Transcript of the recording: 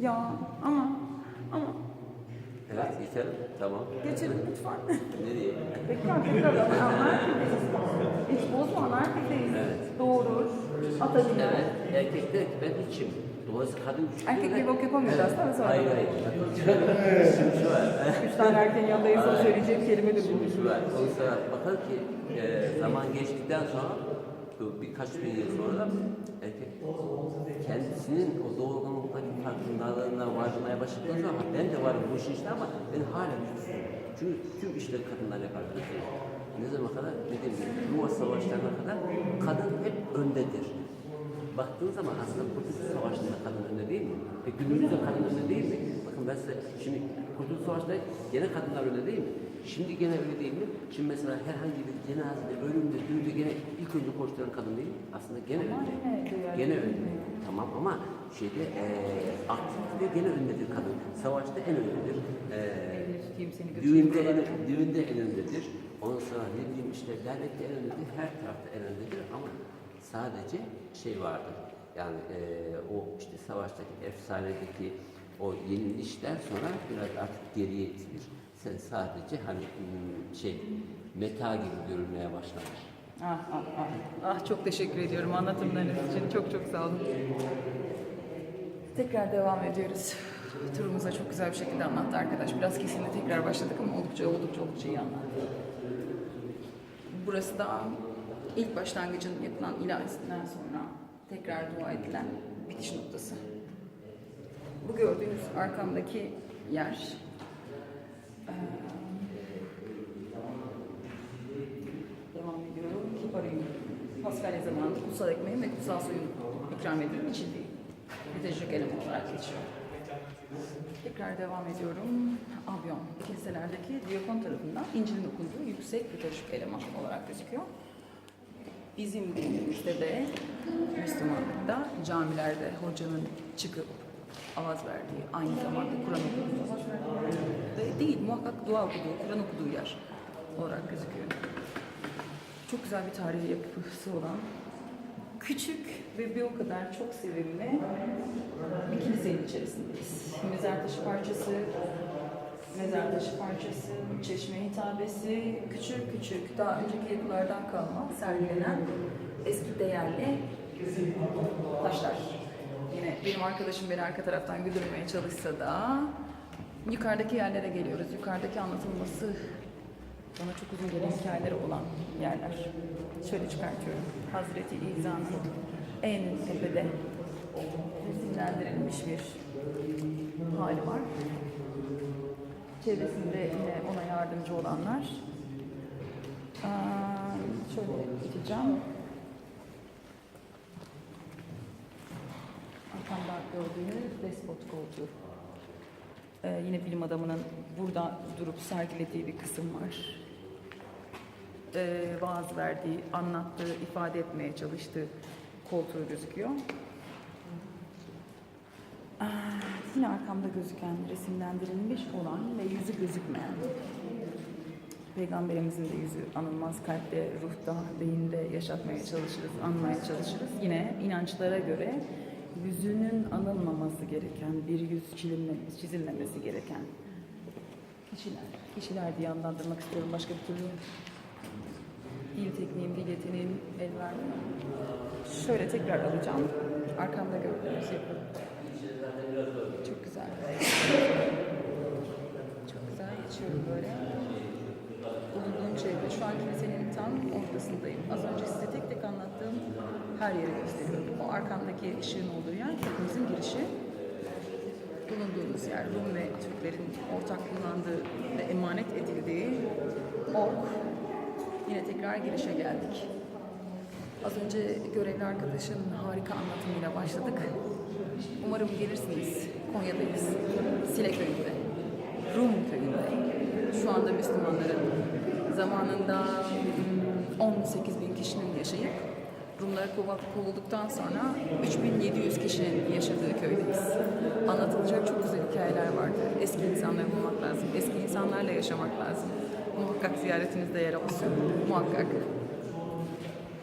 Ya ama ama Evet geçelim. Tamam. geçelim lütfen. Nereye? Tekrar tekrar ama merkezdeyiz. Hiç bozma merkezdeyiz. Doğurur, atabilir. Evet. Erkekler ben içim. Dolayısıyla kadın güçlü. Erkek bir bok yapamıyoruz aslında sonra. Hayır hayır. Şimdi şu var. Üç tane erkeğin yanında insan söyleyeceğim kelime de bu. Şimdi şu var. Oysa bakar ki e, zaman geçtikten sonra bu birkaç bin yıl sonra erkek kendisinin o doğurganlıktaki farkındalığına varmaya başladıktan sonra ben de varım bu işin içinde ama ben hala güçsüzüm. Çünkü tüm işleri kadınlar yapar. Ne zaman kadar? Dediğim gibi Yuva savaşlarına kadar kadın hep öndedir. Baktığın zaman aslında Kurtuluş Savaşı'nda kadın önde değil mi? E günümüzde kadın önde değil mi? Bakın ben size şimdi Kurtuluş Savaşı'nda gene kadınlar önde değil mi? Şimdi gene öyle değil mi? Şimdi mesela herhangi bir cenazede, ölümde, düğünde gene ilk önce koşturan kadın değil? Aslında gene önde. Gene önde. Tamam ama şeyde e, aktifte gene öndedir kadın. Savaşta en öndedir. E, düğünde en, düğünde en öndedir. Ondan sonra ne bileyim işte dernekte en öndedir. Her tarafta en öndedir ama sadece şey vardır. Yani e, o işte savaştaki efsanedeki o yenilişten sonra biraz artık geriye itilir. Sen sadece hani hmm, şey meta gibi görünmeye başlamış. Ah, ah, ah. ah çok teşekkür ediyorum anlatımlarınız için. Çok çok sağ olun. Tekrar devam ediyoruz. Turumuza çok güzel bir şekilde anlattı arkadaş. Biraz kesinlikle tekrar başladık ama oldukça oldukça oldukça iyi anlattı. Burası da ilk başlangıcın yapılan ilahisinden sonra tekrar dua edilen bitiş noktası. Bu gördüğünüz arkamdaki yer eee, devam ediyorum. Kiparıyım. Paskalya zamanında kutsal ekmeğin ve kutsal suyun ikram edilip içildiği liturjik eleman olarak geçiyor. Tekrar devam ediyorum. Abyon, kiliselerdeki diyakon tarafından İncil'in okunduğu yüksek liturjik eleman olarak gözüküyor. Bizim dinimizde de Müslümanlıkta camilerde hocanın çıkıp avaz verdiği, aynı zamanda Kur'an okuduğu, ve değil muhakkak dua okuduğu, Kur'an okuduğu yer olarak gözüküyor. Çok güzel bir tarihi yapısı olan küçük ve bir o kadar çok sevimli bir kilisenin içerisindeyiz. Mezar taşı parçası, mezar taşı parçası, çeşme hitabesi, küçük küçük daha önceki yapılardan kalma sergilenen eski değerli taşlar. Yine benim arkadaşım beni arka taraftan güldürmeye çalışsa da yukarıdaki yerlere geliyoruz. Yukarıdaki anlatılması bana çok uzun gelen hikayeleri olan yerler. Şöyle çıkartıyorum. Hazreti İsa'nın en tepede resimlendirilmiş bir hali var. Çevresinde yine ona yardımcı olanlar. Aa, şöyle geçeceğim. Arkamda gördüğünüz despot koltuğu. Ee, yine bilim adamının burada durup sergilediği bir kısım var. Ee, vaaz verdiği, anlattığı, ifade etmeye çalıştığı koltuğu gözüküyor. Aa, yine arkamda gözüken resimlendirilmiş olan ve yüzü gözükmeyen Peygamberimizin de yüzü anılmaz kalpte, ruhta, beyinde yaşatmaya çalışırız, anmaya çalışırız. Yine inançlara göre yüzünün anılmaması gereken, bir yüz çizilmemesi, çizilmemesi gereken kişiler. Kişiler diye adlandırmak istiyorum. Başka bir türlü dil tekniğim, dil yeteneğim el vermiyor. Şöyle tekrar alacağım. Arkamda gördüğünüz yapı. Çok güzel. Çok güzel geçiyorum böyle. Bulunduğum çevre. Şu an kilisenin tam ortasındayım. Az önce size tek tek anlattığım her yeri gösteriyorum. O arkamdaki ışığın olduğu yer kapımızın girişi. Bulunduğumuz yer Rum ve Türklerin ortak kullandığı ve emanet edildiği ork. Yine tekrar girişe geldik. Az önce görevli arkadaşın harika anlatımıyla başladık. Umarım gelirsiniz. Konya'dayız. Sile köyünde. Rum köyünde. Şu anda Müslümanların zamanında hmm, 18 bin kişinin yaşayıp Rumlara kov- kovulduktan sonra 3700 kişinin yaşadığı köydeyiz. Anlatılacak çok güzel hikayeler vardır. Eski insanları bulmak lazım. Eski insanlarla yaşamak lazım. Muhakkak ziyaretinizde yer olsun. Muhakkak.